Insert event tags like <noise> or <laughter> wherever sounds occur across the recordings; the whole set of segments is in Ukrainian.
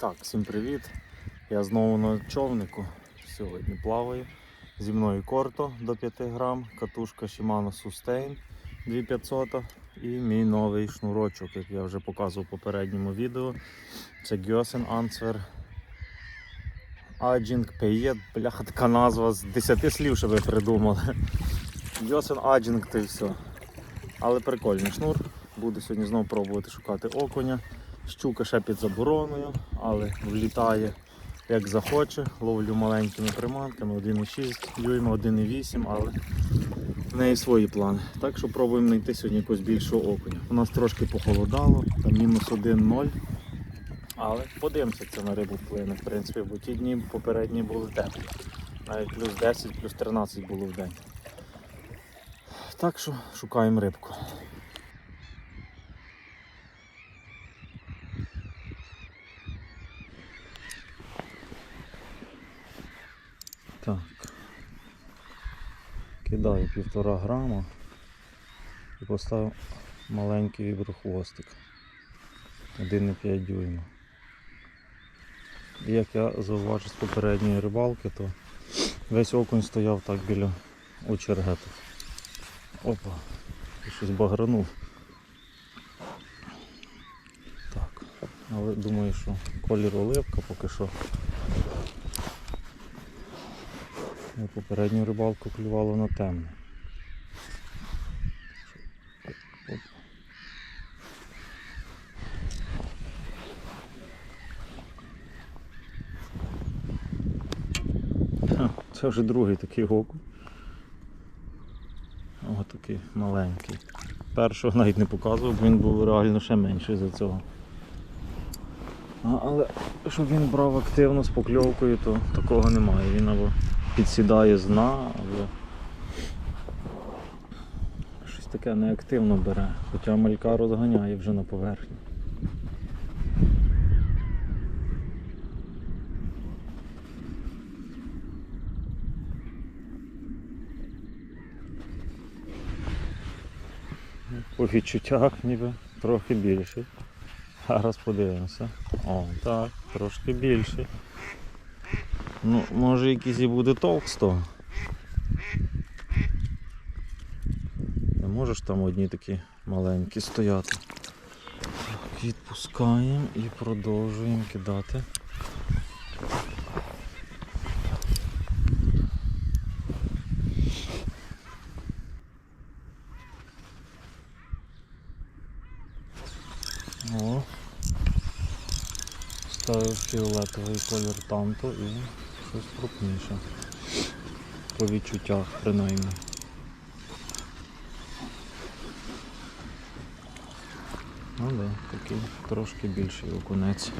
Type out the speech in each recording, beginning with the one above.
Так, всім привіт. Я знову на човнику. Сьогодні плаваю. Зі мною корто до 5 грам, катушка Shimano Sustain 2500 і мій новий шнурочок, як я вже показував в попередньому відео. Це Gyosen Answer Aging Payet. Бляха, така назва з 10 слів, що ви придумали. Gyosen Aging та все. Але прикольний шнур. Буду сьогодні знову пробувати шукати окуня. Щука ще під забороною, але влітає як захоче. Ловлю маленькими приманками 1,6 дюйма, 1,8, але в неї свої плани. Так що пробуємо знайти сьогодні якогось більшого окуня. У нас трошки похолодало, там мінус 1,0. Але подивимося, це на рибу вплине, в принципі, бо ті дні попередні були теплі. Навіть плюс 10, плюс 13 було в день. Так що шукаємо рибку. Так. Кидаю півтора грама і поставив маленький віброхвостик 1,5 дюйма. І як я зауважив з попередньої рибалки, то весь окунь стояв так біля очергету. Опа, щось багранув. Так, але думаю, що колір оливка поки що. Попередню рибалку клювало на темне. Оп. Ха, Це вже другий такий окунь. Ось такий маленький. Першого навіть не показував, бо він був реально ще менший за цього. Але щоб він брав активно з покльовкою, то такого немає. Він або підсідає з дна, або щось таке неактивно бере, хоча малька розганяє вже на поверхні. По відчуттях ніби трохи більший. Зараз подивимося. О, так, трошки більший. Ну, може якийсь і буде толк з того. Не можеш там одні такі маленькі стояти. Відпускаємо і продовжуємо кидати. О, ставив фіолетовий колір танту і щось крупніше. По відчуттях принаймні. Ну да, такий трошки більший окунець.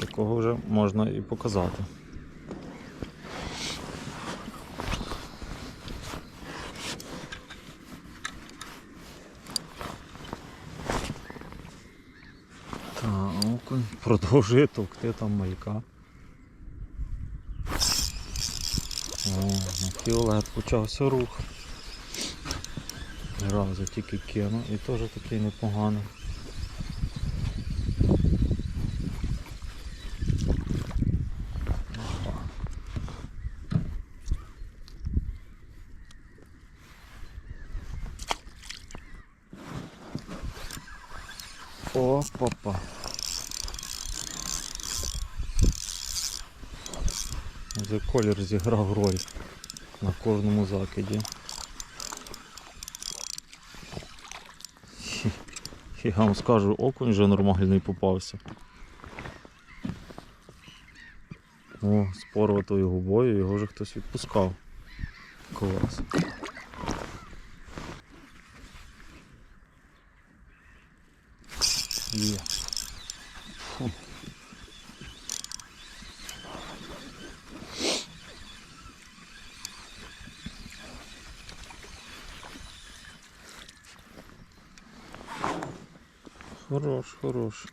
Такого вже можна і показати. Так, продовжує товкти там малька. О, на фіолет почався рух. Разу тільки кину і теж такий непоганий. Опа. Опа-па. Вже колір зіграв роль на кожному закиді. Я вам скажу, окунь вже нормальний попався. О, з порватою губою його вже хтось відпускав. Клас. Є. Фу. Хорош, хорош.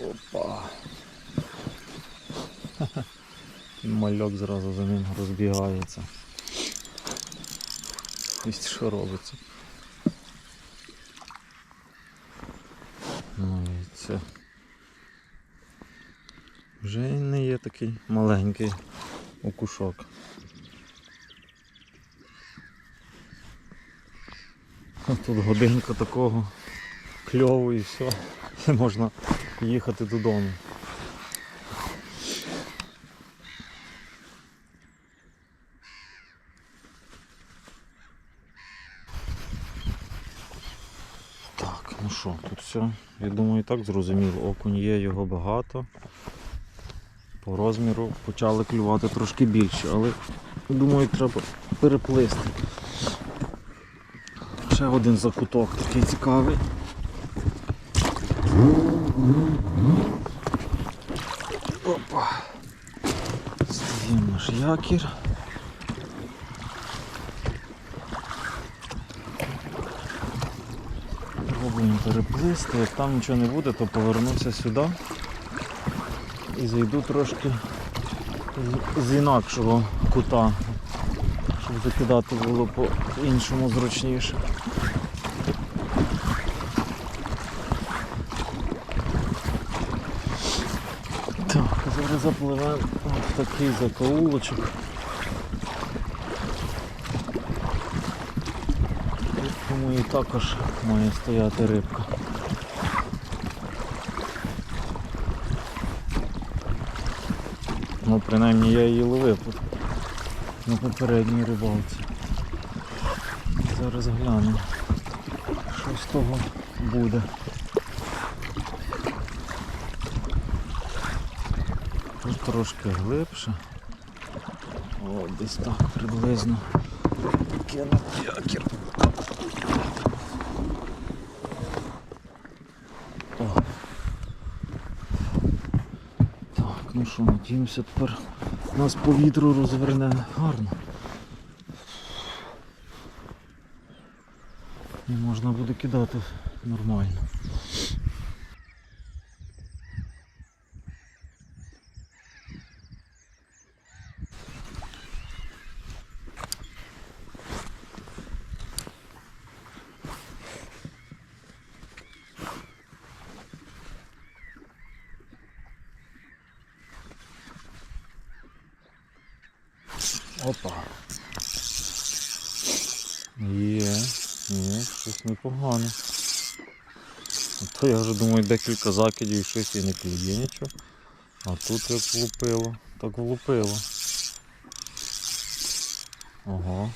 Опа. <laughs> І Мальок зразу за ним розбігається. Ось що робиться. Ну і це. Вже і не є такий маленький окушок. Тут годинка такого кльову і все. Можна їхати додому. Так, ну що, тут все, я думаю, і так зрозуміло. Окунь є, його багато. По розміру почали клювати трошки більше, але думаю, треба переплисти. Ще один закуток такий цікавий. Опа. Стоїть наш якір. Пробуємо переплисти. Як там нічого не буде, то повернуся сюди і зайду трошки з- з інакшого кута, щоб закидати було по-іншому зручніше. Так, зараз запливемо в такий закоулочок. Тому і також має стояти рибка. Ну, принаймні я її ловив на попередній рибалці. Зараз глянемо, що з того буде. Тут трошки глибше. О, десь так приблизно. Кинув якір. О. Так, ну що, надіємося тепер нас по вітру розверне гарно. І можна буде кидати нормально. Опа. Є, є, щось то я вже думаю декілька закидів і щось і не клює нічого. А тут як влупило, так влупило. Ого.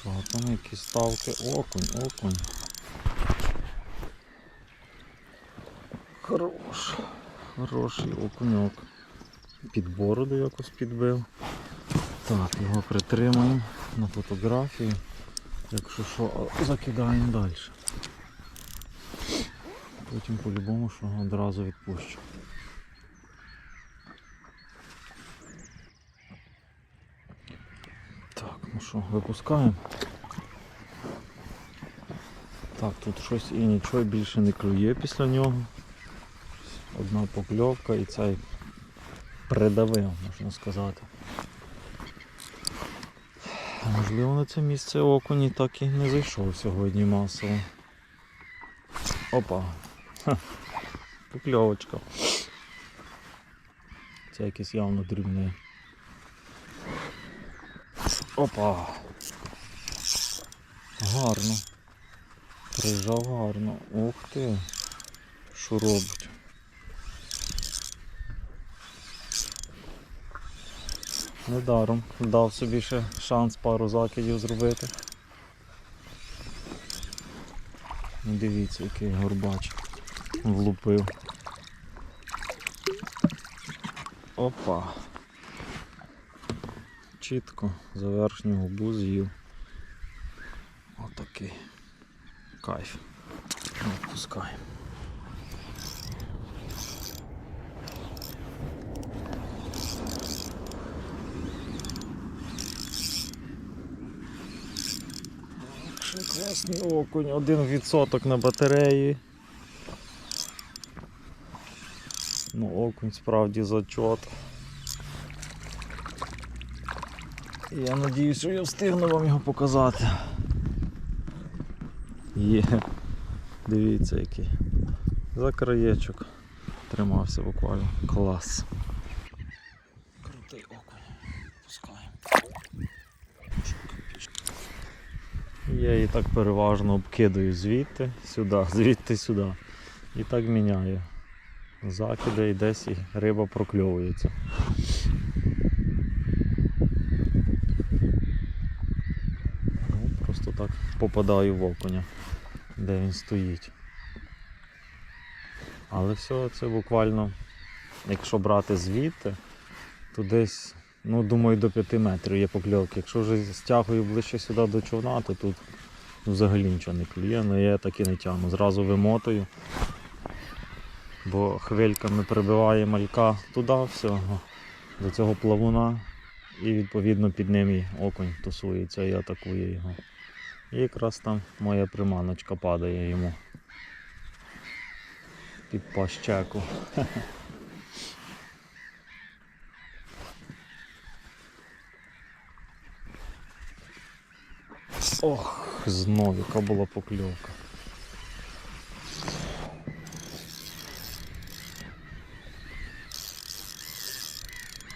Що там, якісь ставки? Окунь, окунь. Хорош. Хороший окуньок. Під бороду якось підбив. Так, його притримаємо на фотографії. Якщо що, закидаємо далі. Потім по-любому що одразу відпущу. Так, ну що, випускаємо. Так, тут щось і нічого більше не клює після нього. Одна покльовка і цей придавив, можна сказати. Можливо на це місце окуні так і не зайшов сьогодні масово. Опа. Ха. Це якийсь явно дрібний. Опа. Гарно. Прижав гарно. Ух ти. Що робить? Недаром дав собі ще шанс пару закидів зробити. Ну, Дивіться, який горбач влупив. Опа. Чітко за верхню губу з'їв. Отакий. Кайф. Відпускаємо. Ще класний окунь, один відсоток на батареї. Ну, окунь справді зачот. Я надіюсь, що я встигну вам його показати. Є. Дивіться який. За краєчок. Тримався буквально. Клас. Крутий окунь. Пускаємо. Я її так переважно обкидаю звідти сюди, <laughs> звідти сюди. І так міняю. Закиди і десь і риба прокльовується. Ну, просто так попадаю в окуня, де він стоїть. Але все це буквально, якщо брати звідти, то десь, ну думаю, до 5 метрів є покльовки. Якщо вже стягую ближче сюди до човна, то тут взагалі нічого не клює, але я так і не тягну. Зразу вимотую, бо хвильками прибиває малька туди всього, до цього плавуна, і відповідно під ним і окунь тусується і атакує його. І якраз там моя приманочка падає йому під пащеку. <laughs> Ох, знов яка була покльовка.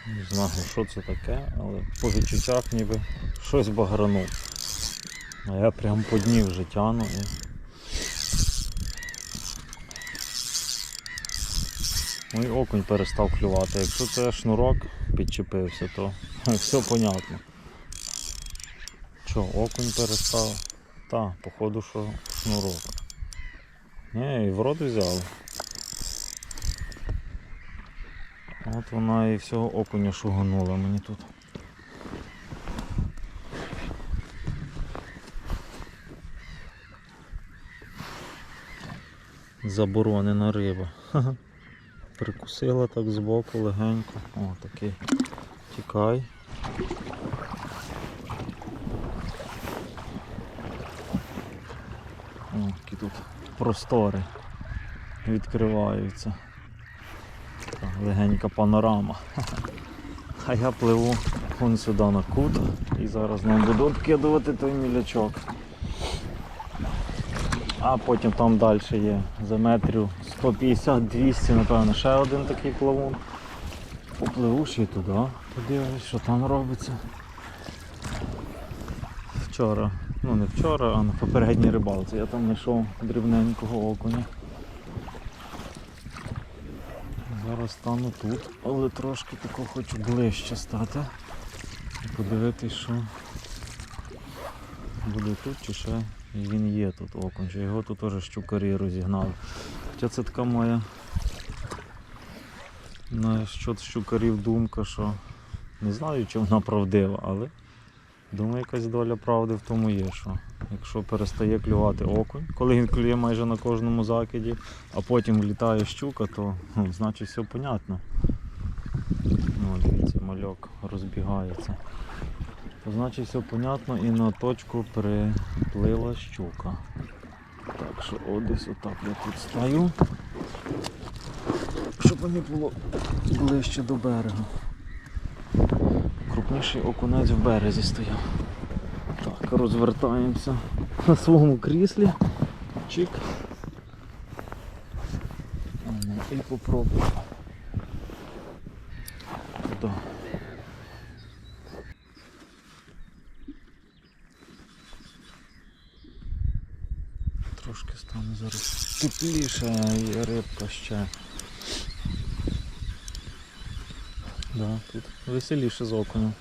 Не знаю, що це таке, але по відчуттях ніби щось багранув. А я прям по дні вже тяну і. Мій окунь перестав клювати. Якщо це шнурок підчепився, то <laughs> все понятно. Що, окунь перестав? Та, походу, що шнурок. Ні, і в рот взяли. От вона і всього окуня шуганула мені тут. Заборонена риба. <laughs> Прикусила так збоку легенько. О, такий. Тікай. О, які тут простори відкриваються. Така легенька панорама. <laughs> А я пливу вон сюди на кут і зараз нам буду обкидувати той мілячок. А потім там далі є за метрів 150-200, напевно, ще один такий плавун. Попливу ще й туди, подивлюсь, що там робиться. Вчора, ну не вчора, а на попередній рибалці я там знайшов дрібненького окуня. Зараз стану тут, але трошки тако хочу ближче стати. І подивитись, що буде тут чи ще він є тут окунь, чи його тут теж щукарі розігнали. Хоча це така моя на щодо щукарів думка, що не знаю, чи вона правдива, але думаю, якась доля правди в тому є, що якщо перестає клювати окунь, коли він клює майже на кожному закиді, а потім влітає щука, то ну, значить все понятно. Ну, дивіться, мальок розбігається. То значить все понятно і на точку приплила щука. Так що о, десь отак я тут стою, щоб мені було ближче до берега. Крупніший окунець в березі стояв. Так, розвертаємося на своєму кріслі. Чик. І попробуємо. Туди. Трошки стане зараз тепліше і рибка ще. Да, тут веселіше з окунем.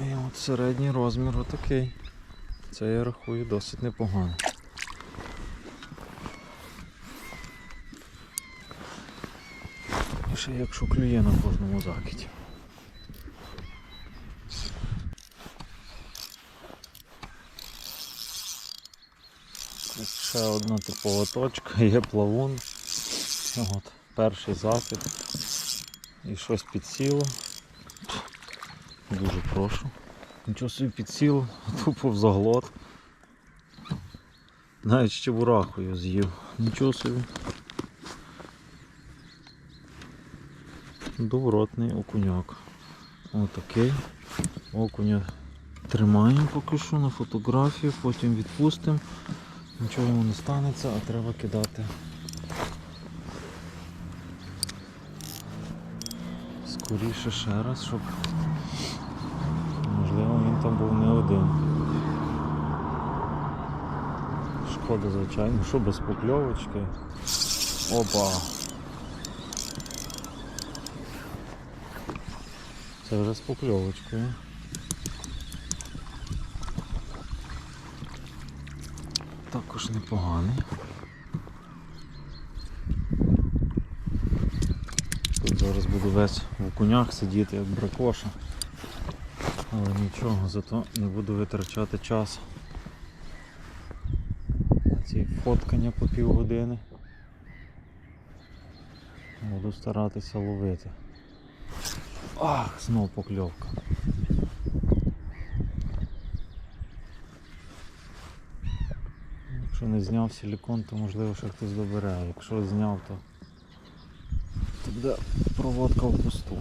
І от середній розмір отакий. Це я рахую досить непогано. І ще якщо клює на кожному закиді. Ось ще одна типова точка, є плавун. От, перший закид. І щось підсіло. Дуже прошу. Нічого собі підсіло, <laughs> тупо в заглот. Навіть ще бурахою з'їв. Нічого собі. Добротний окуняк. Отакий. Окуня тримаємо поки що на фотографію, потім відпустимо. Нічого йому не станеться, а треба кидати. Скоріше ще раз, щоб можливо він там був не один. Шкода, звичайно, що без покльовочки. Опа! Це вже з покльовочкою. Також непоганий. Зараз буду весь в окунях сидіти як бракоша. Але нічого, зато не буду витрачати час. на Ці фоткання по півгодини. Буду старатися ловити. Ах, знов покльовка. Якщо не зняв силікон, то можливо ще хтось добере, якщо зняв, то, то буде проводка в пусту.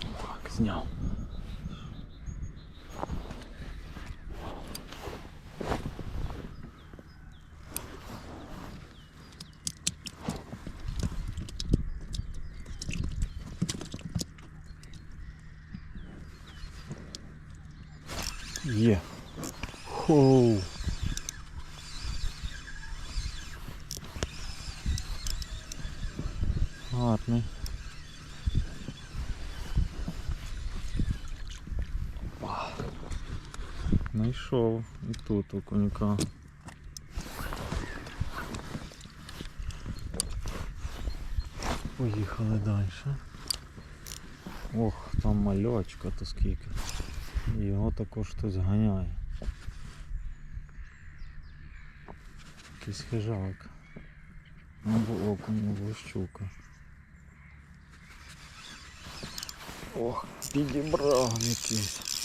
Так, зняв. Є. Хоу. Гарний. Тут окунька. Поїхали далі. Ох, там мальочка то скільки. Його також хтось ганяє. Якийсь хижак. Або окунь, або щука. Ох, підібрав якийсь.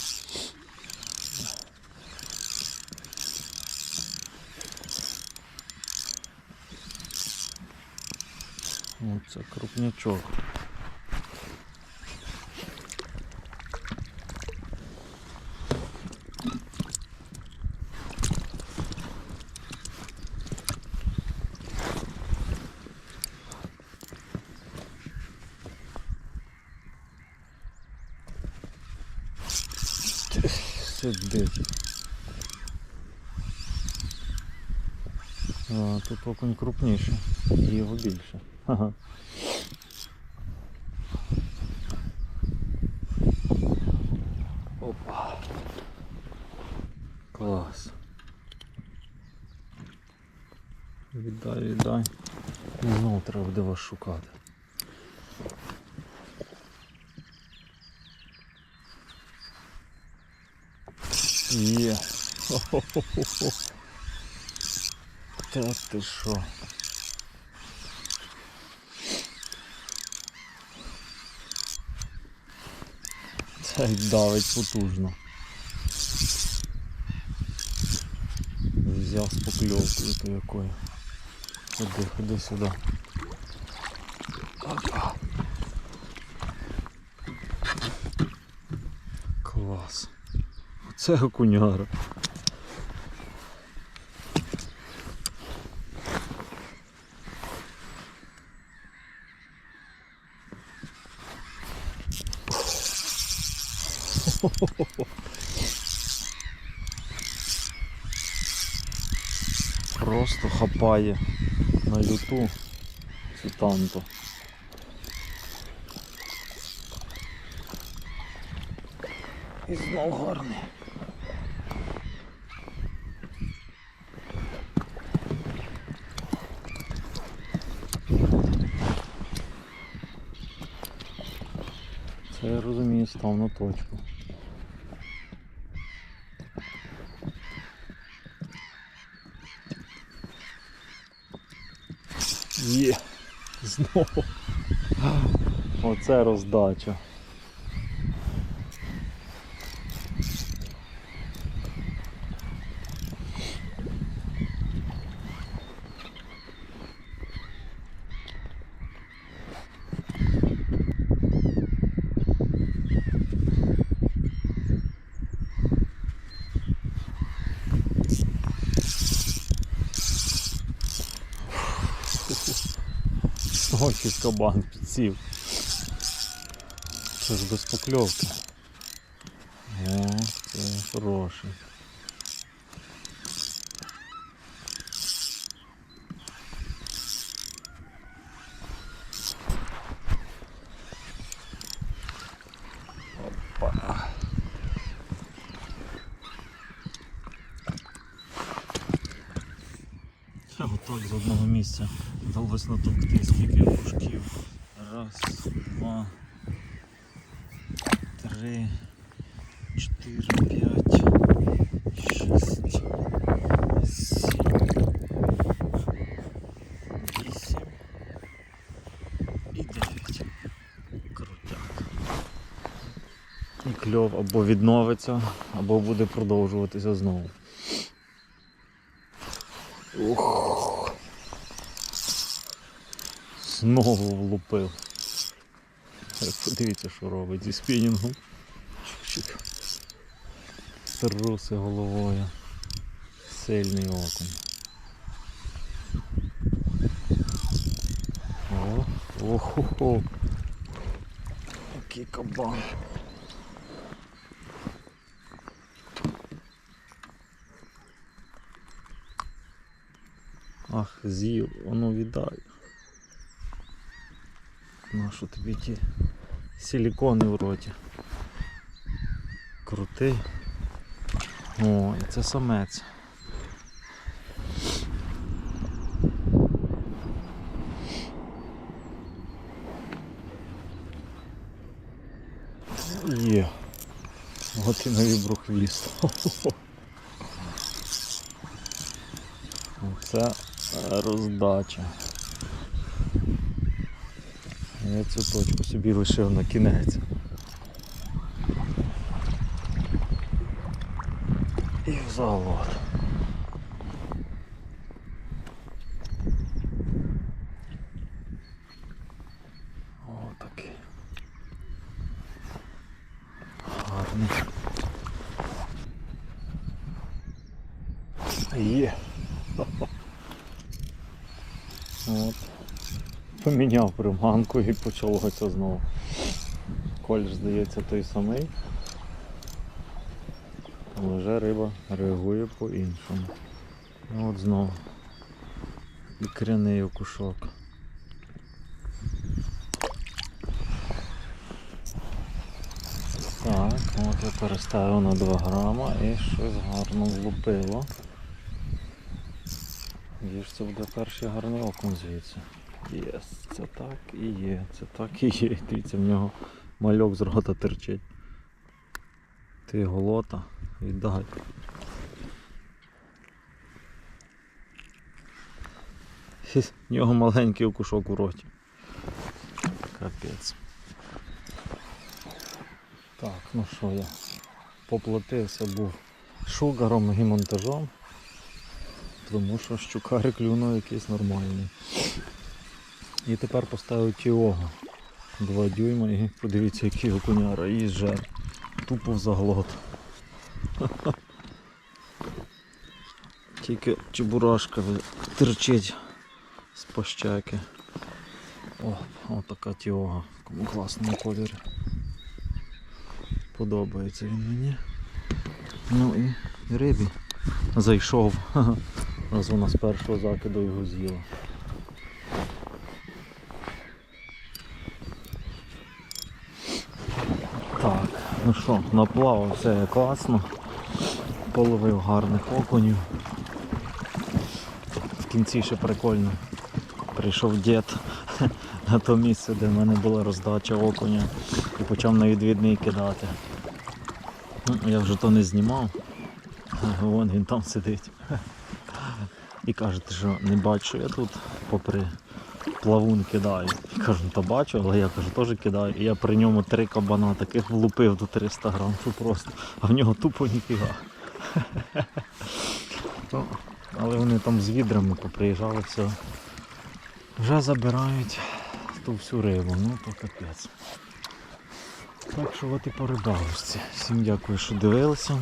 Оце крупнячок. Сидить. А, тут окунь крупніше, і його більше. Ага. Опа. Клас. Віддай, віддай. І знову треба буде вас шукати. Є. Та ти що? Це <laughs> давить потужно. Взяв з покльовкою то якою. Ходи, ходи сюди. Клас. Оце окуняра. Просто хапає на люту цю танту. І знов гарний. Це я розумію, став на точку. Є, знову. Оце роздача. Ось кабан підсів. Це ж без покльовки. О, це хороший. Опа. Отак з одного місця вдалося натовкти скільки кружків. Раз, два, три, чотири, п'ять, шість, сім, вісім і дев'ять. Крутяк. І кльов або відновиться, або буде продовжуватися знову. Знову влупив. Подивіться, що робить зі спінінгом. Труси головою. Сильний окунь. О, охо-хо. Який кабан. Ах, з'їв, воно віддай. Нащо тобі ті силікони в роті? Крутий. О, і це самець. Є. От і нові брухвіст. <laughs> Це роздача. Я цю точку собі лишив на кінець. І в завод. Отакий. Гарний. Є. От. Поміняв приманку і почалося знову. Коль здається той самий. Але вже риба реагує по-іншому. Ну, От знову. І кряний окушок. Так, от я переставив на 2 грама і щось гарно влупило. Є ж це буде перший гарний окунь звідси. Єс, це так і є, це так і є. Дивіться, в нього мальок з рота терчить. Ти голота, віддай. В нього маленький окушок у роті. Капець. Так, ну що я поплатився був шугаром і монтажом. Тому що щукари клюнув якийсь нормальний. І тепер поставив тіого. Два дюйма і подивіться який окуняра і жар. Тупо в заглот. <laughs> Тільки чебурашка терчить з пощаки. О, отака тіога в такому класному кольорі. Подобається він мені. Ну і рибі зайшов. <laughs> Раз вона з першого закиду його з'їла. Так, ну що, наплавав все класно. Половив гарних окунів. В кінці ще прикольно. Прийшов дід <laughs> на то місце, де в мене була роздача окуня і почав на відвідний кидати. Ну, я вже то не знімав. Вон він там сидить. <laughs> І каже, що не бачу, я тут попри плавун кидаю. І кажу, та бачу, але я кажу, теж кидаю. І я при ньому три кабана таких влупив до 300 грам, що просто, а в нього тупо ніфіга. Ну, Але вони там з відрами поприїжджали, все. Вже забирають ту всю рибу, ну то капець. Так що от і по рибалочці. Всім дякую, що дивилися.